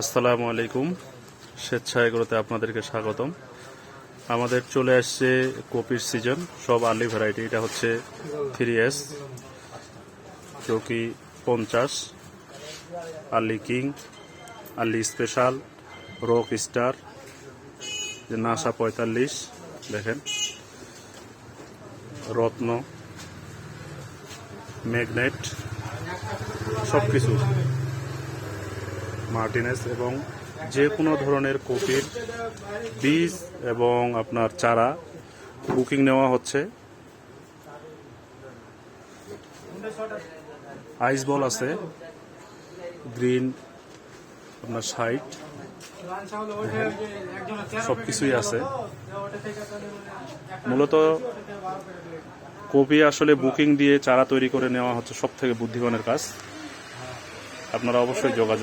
আসসালামু আলাইকুম। স্বেচ্ছায় আপনাদেরকে স্বাগতম। আমাদের চলে আসছে কপির সিজন সব আর্লি ভ্যারাইটি এটা হচ্ছে থ্রি এস চৌকি পঞ্চাশ, early king early special rock star যে নাসা পঁয়তাল্লিশ, দেখেন, রত্ন ম্যাগনেট সব কিছু মার্টিনেস এবং যে কোনো ধরনের কপির বীজ এবং আপনার চারা বুকিং নেওয়া হচ্ছে। আইস বল আছে, গ্রিন, আপনার সাইট সব কিছুই আছে। মূলত কপি আসলে বুকিং দিয়ে চারা তৈরি করে নেওয়া হচ্ছে সব থেকে বুদ্ধিমানের কাজ। আপনারা অবশ্যই যোগাযোগ